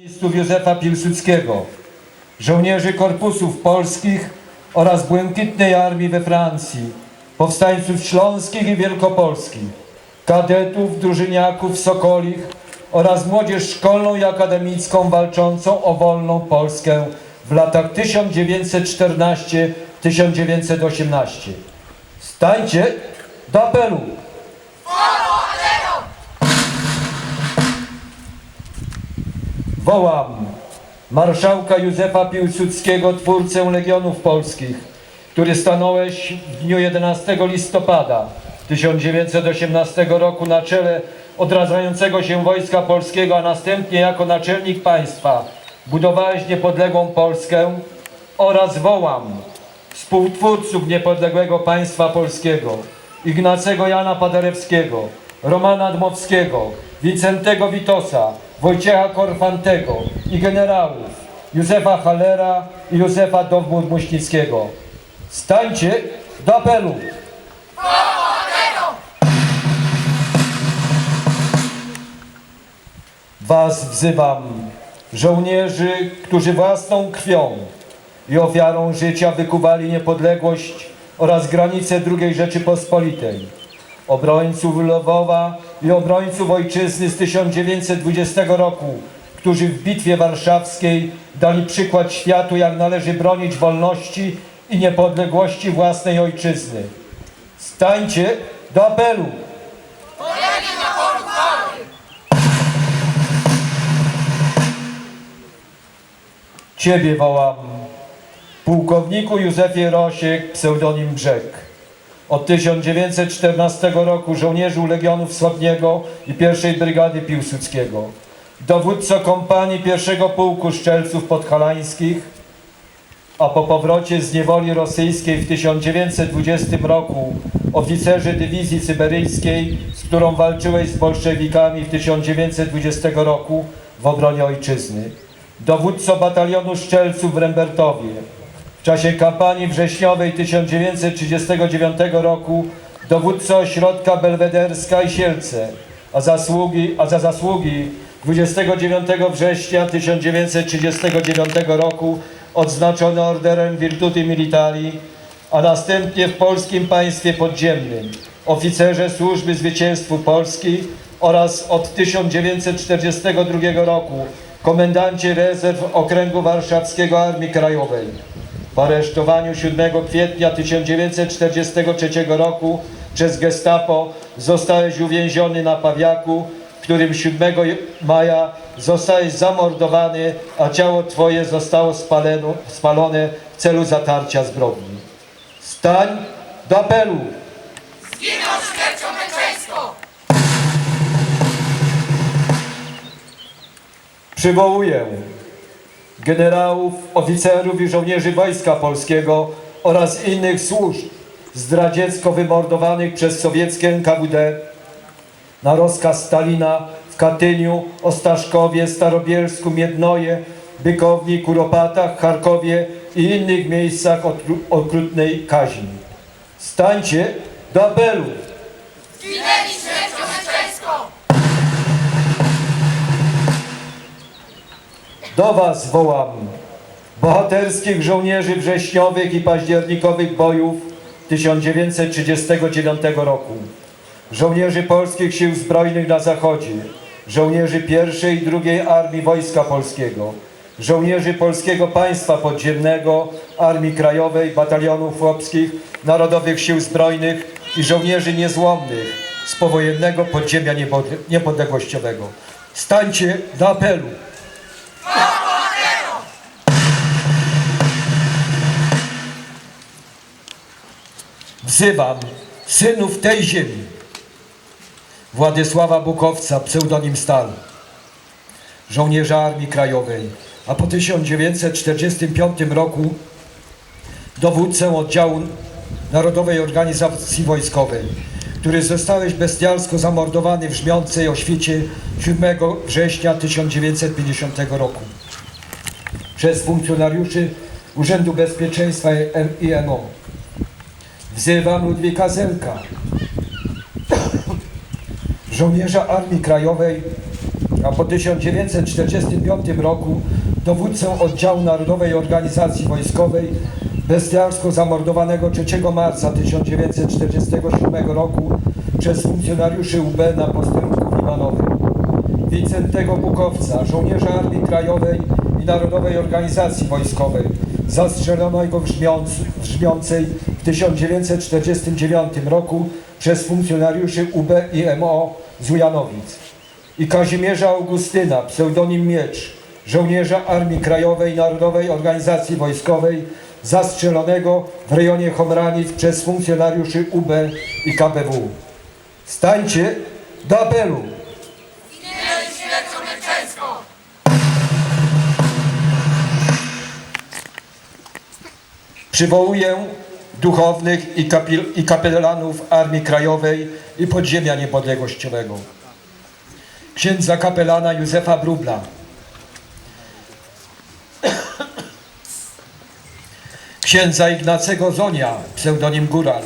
Listów Józefa Piłsudskiego, żołnierzy korpusów polskich oraz Błękitnej Armii we Francji, powstańców śląskich i wielkopolskich, kadetów, drużyniaków, sokolich oraz młodzież szkolną i akademicką walczącą o wolną Polskę w latach 1914-1918. Stańcie do apelu! Wołam marszałka Józefa Piłsudskiego, twórcę Legionów Polskich, który stanąłeś w dniu 11 listopada 1918 roku na czele odradzającego się Wojska Polskiego, a następnie jako naczelnik państwa budowałeś niepodległą Polskę oraz wołam współtwórców niepodległego państwa polskiego Ignacego Jana Paderewskiego, Romana Dmowskiego, Wincentego Witosa, Wojciecha Korfantego i generałów Józefa Hallera i Józefa Dowbor-Muśnickiego. Stańcie do apelu! Was wzywam, żołnierzy, którzy własną krwią i ofiarą życia wykuwali niepodległość oraz granice II Rzeczypospolitej. Obrońców Lwowa i obrońców ojczyzny z 1920 roku, którzy w Bitwie Warszawskiej dali przykład światu, jak należy bronić wolności i niepodległości własnej ojczyzny. Stańcie do apelu! Ciebie wołam, pułkowniku Józefie Rosiek, pseudonim Brzeg. Od 1914 roku żołnierzu Legionów Wschodniego i pierwszej Brygady Piłsudskiego. Dowódco kompanii pierwszego pułku Szczelców Podhalańskich, a po powrocie z niewoli rosyjskiej w 1920 roku oficerzy dywizji syberyjskiej, z którą walczyłeś z bolszewikami w 1920 roku w obronie ojczyzny. Dowódco batalionu Szczelców w Rembertowie. W czasie kampanii wrześniowej 1939 roku dowódca ośrodka Belwederska i Sielce, a, zasługi, a za zasługi 29 września 1939 roku odznaczony orderem Virtuti Militari, a następnie w polskim państwie podziemnym, oficerze służby zwycięstwu Polski oraz od 1942 roku komendancie rezerw Okręgu Warszawskiego Armii Krajowej. Po aresztowaniu 7 kwietnia 1943 roku przez gestapo zostałeś uwięziony na Pawiaku, w którym 7 maja zostałeś zamordowany, a ciało Twoje zostało spaleno, spalone w celu zatarcia zbrodni. Stań do apelu! Zginął śmiercią męczeńską! Przywołuję generałów, oficerów i żołnierzy Wojska Polskiego oraz innych służb zdradziecko wymordowanych przez sowieckie NKWD na rozkaz Stalina w Katyniu, Ostaszkowie, Starobielsku, Miednoje, Bykowni, Kuropatach, Charkowie i innych miejscach okrutnej kaźni. Stańcie do apelu! Zginęli śmiercią męczeńską! Do Was wołam, bohaterskich żołnierzy wrześniowych i październikowych bojów 1939 roku, żołnierzy polskich sił zbrojnych na zachodzie, żołnierzy pierwszej i drugiej Armii Wojska Polskiego, żołnierzy Polskiego Państwa Podziemnego, Armii Krajowej, Batalionów Chłopskich, Narodowych Sił Zbrojnych i żołnierzy niezłomnych z powojennego podziemia niepod- niepodległościowego. Stańcie do apelu! Wzywam synów tej ziemi. Władysława Bukowca, pseudonim Stal, żołnierza Armii Krajowej, a po 1945 roku dowódcę oddziału Narodowej Organizacji Wojskowej, który zostałeś bestialsko zamordowany w Żmiącej Oświecie 7 września 1950 roku przez funkcjonariuszy Urzędu Bezpieczeństwa i MO. Wzywam Ludwika Zelka, żołnierza Armii Krajowej, a po 1945 roku dowódcą oddziału Narodowej Organizacji Wojskowej bestialsko zamordowanego 3 marca 1947 roku przez funkcjonariuszy UB na posterunku Limanowym. Wincentego Bukowca, żołnierza Armii Krajowej i Narodowej Organizacji Wojskowej, zastrzelonego w, Żmiąc, w Żmiącej w 1949 roku przez funkcjonariuszy UB i MO z Ujanowic. I Kazimierza Augustyna, pseudonim Miecz, żołnierza Armii Krajowej i Narodowej Organizacji Wojskowej, zastrzelonego w rejonie Chomranic przez funkcjonariuszy UB i KBW. Stańcie do apelu! Przywołuję duchownych i, kapil, i kapelanów Armii Krajowej i Podziemia Niepodległościowego. Księdza kapelana Józefa Brubla. Księdza Ignacego Zonia, pseudonim Góral.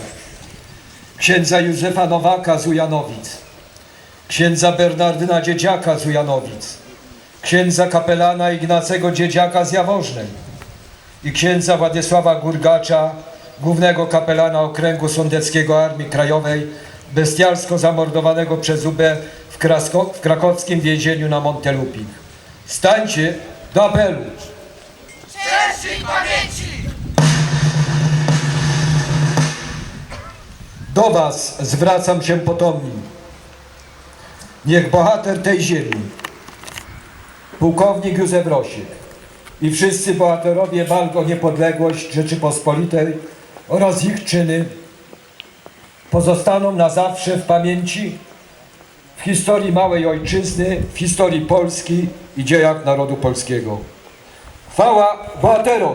Księdza Józefa Nowaka z Ujanowic. Księdza Bernardyna Dziedziaka z Ujanowic. Księdza kapelana Ignacego Dziedziaka z Jaworznej i księdza Władysława Gurgacza, głównego kapelana okręgu sądeckiego Armii Krajowej, bestialsko zamordowanego przez UB w, Krasko, w krakowskim więzieniu na Montelupich. Stańcie do apelu! Cześć pamięci! Do Was zwracam się potomni. Niech bohater tej ziemi, pułkownik Józef Rosik i wszyscy bohaterowie walk o niepodległość Rzeczypospolitej oraz ich czyny pozostaną na zawsze w pamięci, w historii małej ojczyzny, w historii Polski i dziejach narodu polskiego. Chwała bohaterom!